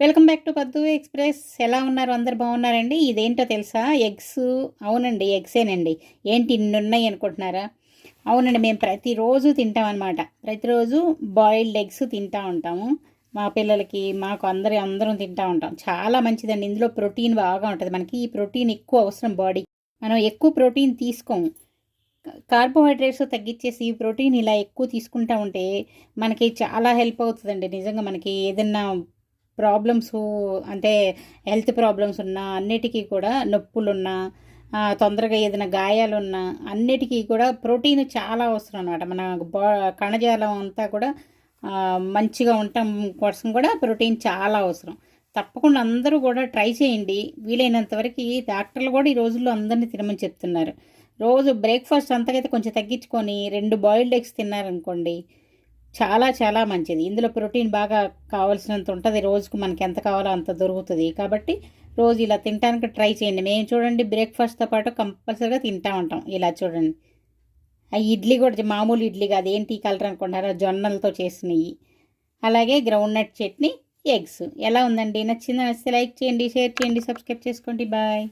Welcome back to Paddu express. ఎలా ఉన్నారు? అందరు బాగున్నారండి? ఇదేంటో తెలుసా? ఎగ్స్. అవునండి ఎగ్సేనండి. ఏంటి ఇన్ని ఉన్నాయి అనుకుంటున్నారా? అవునండి మేము ప్రతిరోజు తింటాం అనమాట ప్రతిరోజు బాయిల్డ్ ఎగ్స్ తింటా ఉంటాము. మా పిల్లలకి మాకు అందరి అందరం తింటా ఉంటాం. చాలా మంచిదండి. ఇందులో ప్రోటీన్ బాగా ఉంటుంది. మనకి ఈ ప్రోటీన్ ఎక్కువ అవసరం బాడీ. మనం ఎక్కువ ప్రోటీన్ తీసుకోము. కార్బోహైడ్రేట్స్ తగ్గించేసి ఈ ప్రోటీన్ ఇలా ఎక్కువ తీసుకుంటా ఉంటే మనకి చాలా హెల్ప్ అవుతుందండి. నిజంగా మనకి ఏదన్నా ప్రాబ్లమ్స్ అంటే హెల్త్ ప్రాబ్లమ్స్ ఉన్నా అన్నిటికీ కూడా నొప్పులున్నా తొందరగా ఏదైనా గాయాలున్నా అన్నిటికీ కూడా ప్రోటీన్ చాలా అవసరం అనమాట మన బా కణజాలం అంతా కూడా మంచిగా ఉండటం కోసం కూడా ప్రోటీన్ చాలా అవసరం. తప్పకుండా అందరూ కూడా ట్రై చేయండి. వీలైనంత వరకు డాక్టర్లు కూడా ఈ రోజుల్లో అందరినీ తినమని చెప్తున్నారు. రోజు బ్రేక్ఫాస్ట్ అంతకైతే కొంచెం తగ్గించుకొని రెండు బాయిల్డ్ ఎగ్స్ తిన్నారనుకోండి చాలా చాలా మంచిది. ఇందులో ప్రోటీన్ బాగా కావాల్సినంత ఉంటుంది. రోజుకు మనకి ఎంత కావాలో అంత దొరుకుతుంది. కాబట్టి రోజు ఇలా తినడానికి ట్రై చేయండి. మేము చూడండి బ్రేక్ఫాస్ట్తో పాటు కంపల్సరీగా తింటా ఉంటాం. ఇలా చూడండి. ఆ ఇడ్లీ కూడా మామూలు ఇడ్లీ కాదు. ఏంటి కలర్ అనుకుంటారా జొన్నలతో చేసినవి అలాగే గ్రౌండ్ నట్ చట్నీ ఎగ్స్. ఎలా ఉందండి? నచ్చిందా? నచ్చితే లైక్ చేయండి షేర్ చేయండి సబ్స్క్రైబ్ చేసుకోండి. బాయ్.